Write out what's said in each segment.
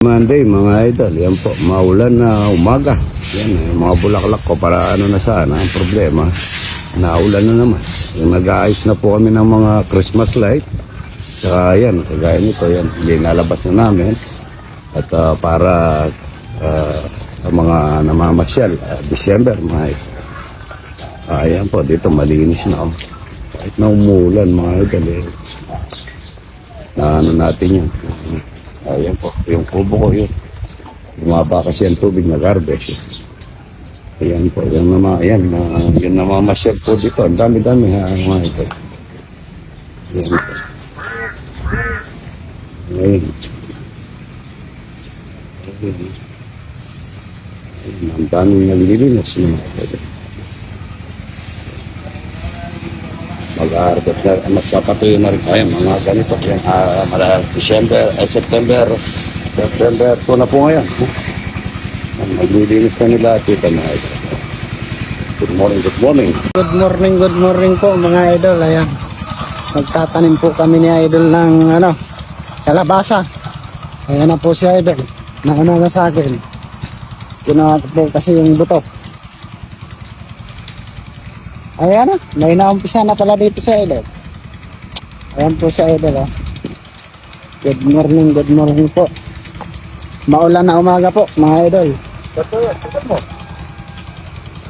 Monday mga idol, yan po, maulan na umaga. Yan, eh, mga bulaklak ko para ano na sana, ang problema, naulan na naman. Yung nag-aayos na po kami ng mga Christmas light. Saka yan, kagaya nito, yan, linalabas na namin. At ah, para ah, sa mga namamasyal, ah, December, mga idol. Ah, yan po, dito malinis na. Oh. Kahit na umulan mga idol, eh, na ano natin yan. Ayan po, yung kubo ko yun. Bumaba kasi ang tubig na garbage. Ayan po, yan nama, ayan, na, yun namamasyal po dito. Ang dami-dami ha, mga ito. Ayan po. Ayan. Ayan. Ayan, Ang daming naglilinis mga ito. Mag-aarbot na, magpapatuloy na rin tayo mga ganito. Yan, ah, mala, December, eh, September, September 2 na po ngayon. Maglilinis na nila ito na ito. Good morning, good morning. Good morning, good morning po mga idol. Ayan. Nagtatanim po kami ni idol ng ano, kalabasa. Ayan na po si idol. Nauna na sa akin. Kinuha po kasi yung buto. Ayan na, may naumpisa na pala dito sa idol. Ayan po si idol. Oh. Good morning, good morning po. Maulan na umaga po mga idol. Ito, ito mo.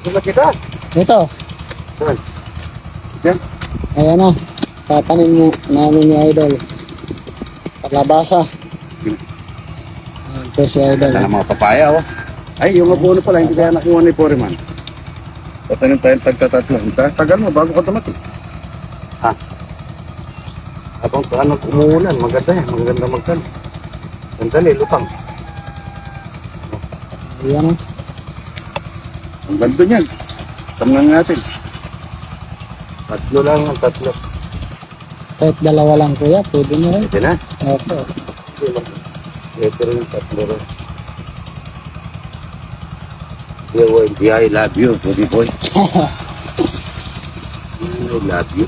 Ito kita. Ito, Yan. Yan. Ayan na, tatanim mo namin ni Idol. Kalabasa. Ayan po si Idol. Wala mga papaya, oh. Ay, yung abono pala, hindi kaya nakuha ni Foreman. Tatanim tayong tagtatatlo. Ta- Tagal mo, bago ka tumating. Ha? Habang paano umuulan, maganda yan, maganda magkano. Sandali, lutang. Ayan. Ang ganda niyan. Tamnan natin. Tatlo lang ang tatlo. Kahit dalawa lang kuya, pwede na rin. Ito na. Opo. Ito rin yung tatlo rin. Yeah, I love you, buddy boy. I love you.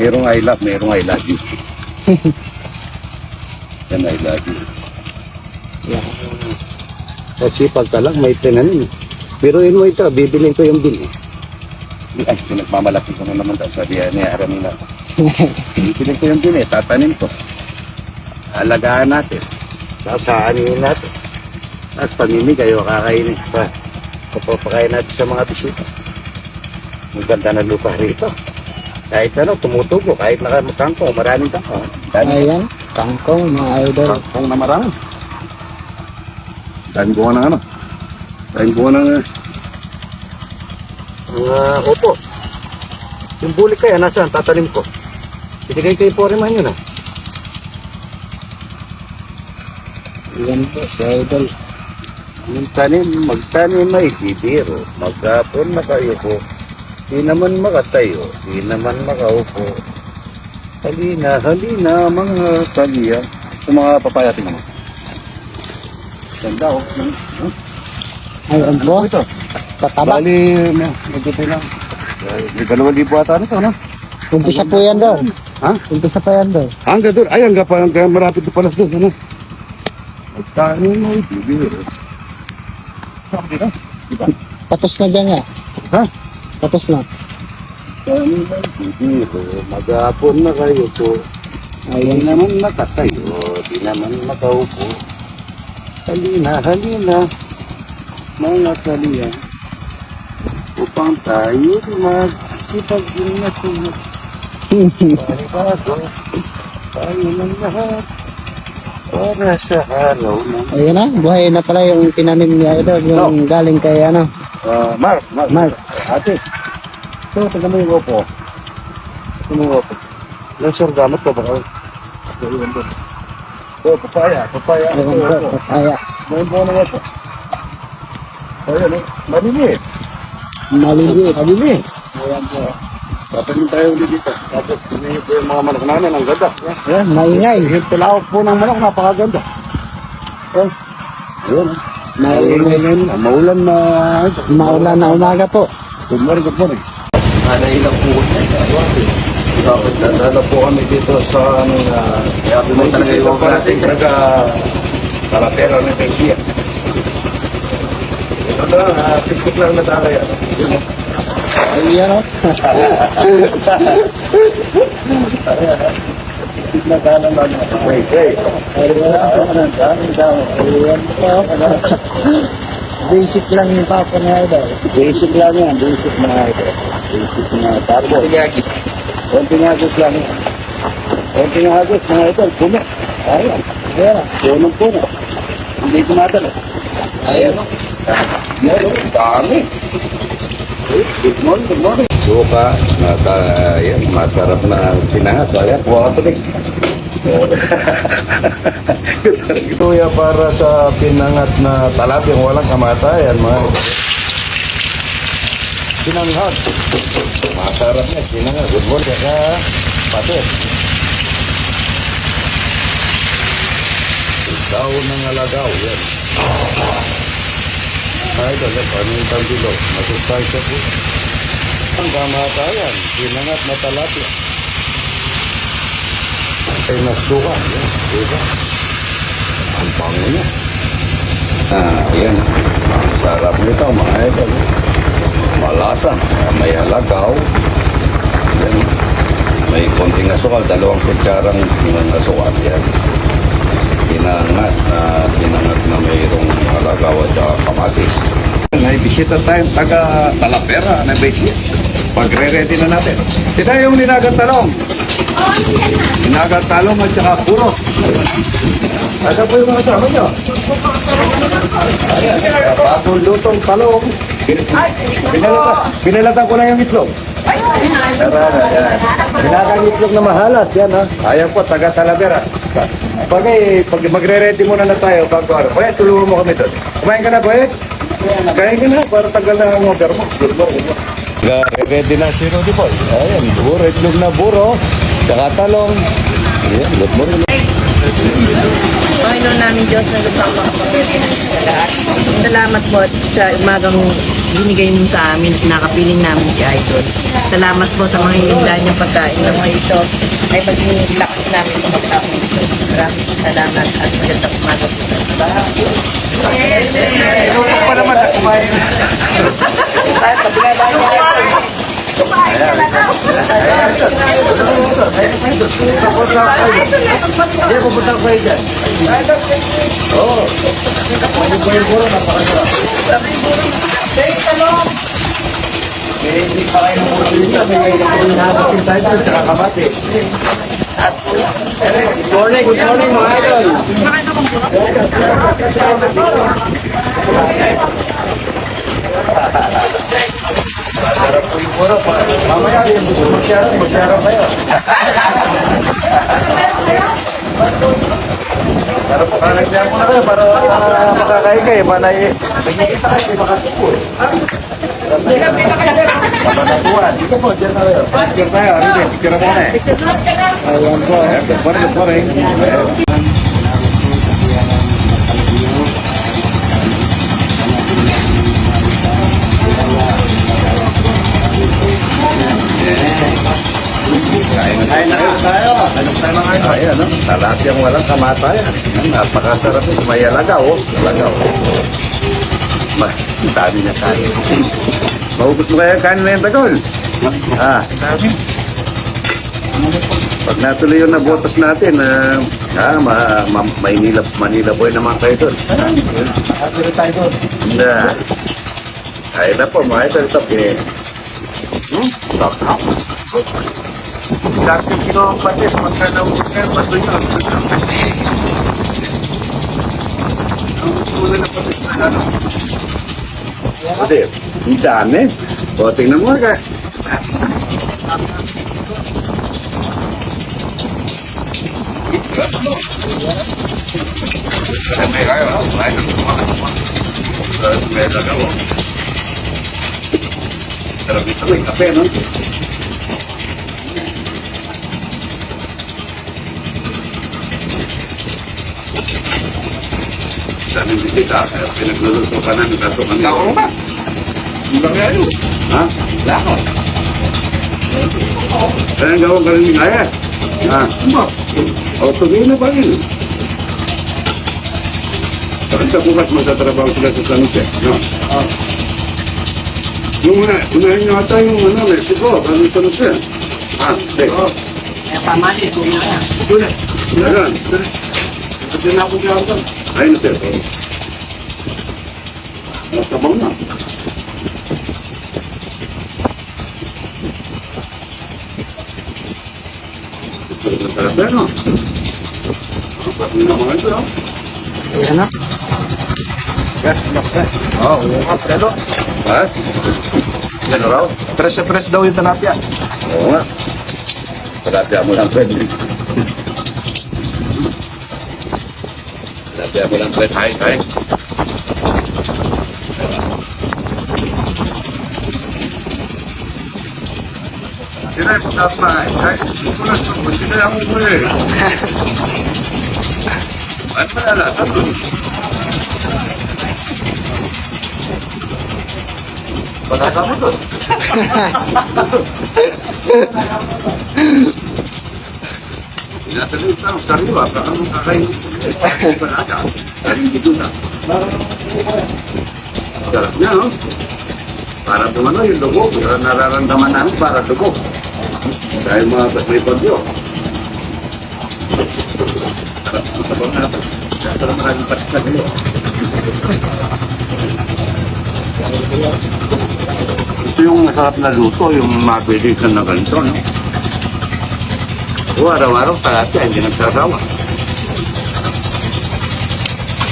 Merong I love, merong I love you. Yan I love you. Yeah. Kasi pagkalang may tinanim. Pero yun mo ito, bibilin ko yung bill. Ay, pinagmamalaki ko na naman daw. Sabi niya, aramin na. bibilin ko yung bill eh, tatanim ko. Alagaan natin. Tapos aanin natin. Tapos pamimigay o kakainin. Pa, papapakain natin sa mga bisita. Ang ganda na lupa rito. Kahit ano, tumutubo. Kahit nakamukangko, maraming tangko. Dami. Ayan, kangkong mga idol. Kangkong na marami. Daming bunga ng ano. Daming bunga ng mga opo. Yung bulik kaya nasaan? Tatanim ko. Binigay kay Foreman yun ah. Ayan po si Idol. Yung tanim, magtanim ay bibiro. Magkapon na kayo po. Di naman makatayo. Di naman makaupo. Halina, halina, mga kaliya. Yung mga papaya mo. Ganda oh. Hmm? Ano po, po ito? tataba. Bali, medyo pinang. May dalawang libo ata nito, no? Umpisa po yan doon. Ha? Umpisa pa yan doon. Hanggang doon. Ay, hanggang pa, hanggang marapit na palas doon, ano? Magtanim mo, bibiro. Saan dito? Diba? Tapos na dyan nga. Ha? Tapos na. Tanim mo, bibiro. Magapon na kayo po. Ayan Di si naman nakatayo, di naman makaupo. Halina, halina, mga kaliya. Upang tayo magsipag ingat ingat. Panibado, tayo ng lahat. Para sa araw ng... Ayan na, buhay na pala yung tinanim ni Idol. Yung galing kay ano. Ah, Mark, Mark, Mark. Ate, ito, tignan mo yung opo. Tignan mo yung opo. Yung sir, gamot ko ba? Ito, yun doon. Ito, papaya, papaya. Po, opo. papaya. Ngayon po na opo. Ayan, eh. Maliliit. Maliliit. Maliliit. Ayan po. Tatanim tayo ulit dito. Tapos, niyo po yung mga manok namin. Ang ganda. Ayan, maingay. Yung po ng manok, napakaganda. Ayan. Ayan. eh. Maingay. Ngayon, Maulan na. Maulan na umaga po. Good morning, good morning. Ada ilang po. Tapos dadala po kami dito sa ano na kaya may bisita pa natin taga Tarapero ng Pesia. Ito na, uh, tiktik lang na tayo lang na. Wait, wait. Basic lang yung papa ni Idol. Basic lang yan, basic na ito. Basic na tarbo. Pagagis. Konting agos lang yan. Konting mga ito, puno. Ayan, Ayan o. punong puno. Hindi tumatalo. Ayan o. Oh, dami. Good morning, good morning. Suka, nata, yan, masarap na pinangas. Ayan, kuha ka tuloy. Kuya para sa pinangat na talapyang walang kamatayan, mga pinanghag. Masarap niya, pinangat. Good morning, ka patis. Ikaw ng alagaw, yan. Ay, dagat, ano yung tambilo? Masustansya po. Ang kamatayan, pinangat na talapya. Ay, nasuka. Yan, diba? Ang pango niya. Ah, yan. Sarap nito, mga idol. Malasa. May alagaw. Yan. May konting asukal. Dalawang kutsarang ng asukal. Yan. Pinangat na pinangat na mayroong alagaw at uh, kamatis. May bisita tayong taga Talapera na bisita. Pagre-ready na natin. Ito yung linagang talong. Linagang talong at saka puro. Asa po yung mga kasama nyo? Ayan, bagong lutong talong. Binalatan, binalatan ko na yung itlog. Tara, ayan. Binagang itlog na mahalat. Yan ha. Ayan po, taga Talavera. Pag, eh, pag magre-ready muna na tayo, bago ano. Kuya, tulungan mo kami doon. Kumain ka na, kuya? Kain ka na, para tagal na ang order mo. Good morning. Ready na si Rudy Boy. Ayan, buro, itlog na buro. Tsaka talong. Ayan, good morning. Panginoon namin Diyos na lupang lahat. Salamat po sa umagang binigay mo sa amin, nakapiling namin si Idol. Salamat po sa mga hininda niyang pagkain na mga ito ay maging lakas namin sa magtapon ito. Maraming salamat at magandang umaga po. Ano pa naman na kumain? Tayo, pabigay niyo. Hindi, pupunta ko kayo dyan. Oo. Ano po yung buro? Napakasarap. Eh, hindi pa kayo kakabati. Good morning, good idol. Para po ka nagsiya muna kayo para makakain kayo. Para nakikita kayo, di makasipo eh. Kapanaguan. Dito po, dyan na kayo. Picture tayo, eh. Ayan po. Eh, Good morning, good morning. Talapyang walang kamatayan. Yan, Napakasarap ito. May alagaw, oh. Alagaw. Ma, ang dami na kain. Maubos mo kaya kain na yung tagol. Ah. Pag natuloy yung nabotas natin, ah, ah, ma, ma, Maynila, Manila boy naman kayo doon. Kapiro tayo doon. Na. Kaya na po, mga ito, ito, pini. Hmm? Bakak. Dati kino ang patis, magkanaw ko kayo, pato yun. Ang kulay na patis na ano. Pwede, ang dami. O, tingnan mo ka. May kayo, may may lagaw. Sarap ito may kape, no? Daming bisita, kaya pinagluluto ka namin kaso ang gawang ba? Ibang yayo. Ha? Lako. Kaya gawang ka rin ni Kaya. Ha? O, tuloy na ba yun? Bakit sa bukas magtatrabaho sila sa San Jose? No? Yung una, unahin nyo ata yung ano, Mexico, kami San Jose. Ha? Sige. Kaya tama din, kung nga. Ayan. Ito na ako siya ako. Ayun, sir. Nasabaw na. Pati na mga ito, ah. Ayan na. Oo, oh, pero Ha? Yan raw? press na daw yung tanapya. Oo nga. Palapya mo lang, pwede. Palapya mo lang. Sila yung patapay. Kahit ito lang sa mga sila yung mo eh. Ano ba ala? Ano? Patata mo to. Tinatanong ka, sariwa, baka mong kakain. Eh, bakit ba nata? Karin dito na. Sarap niya, no? Para dumano yung dugo. Pero nararamdaman namin para dugo. Dahil mga may bagyo. Sarap ang sabaw natin. Kaya pala maraming patis na kayo. Ito yung masarap na luto, yung mabilisan na ganito, no? O, araw-araw talapya, hindi nagsasawa.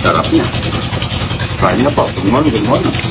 Sarap niya. Kain na po. Good morning, good.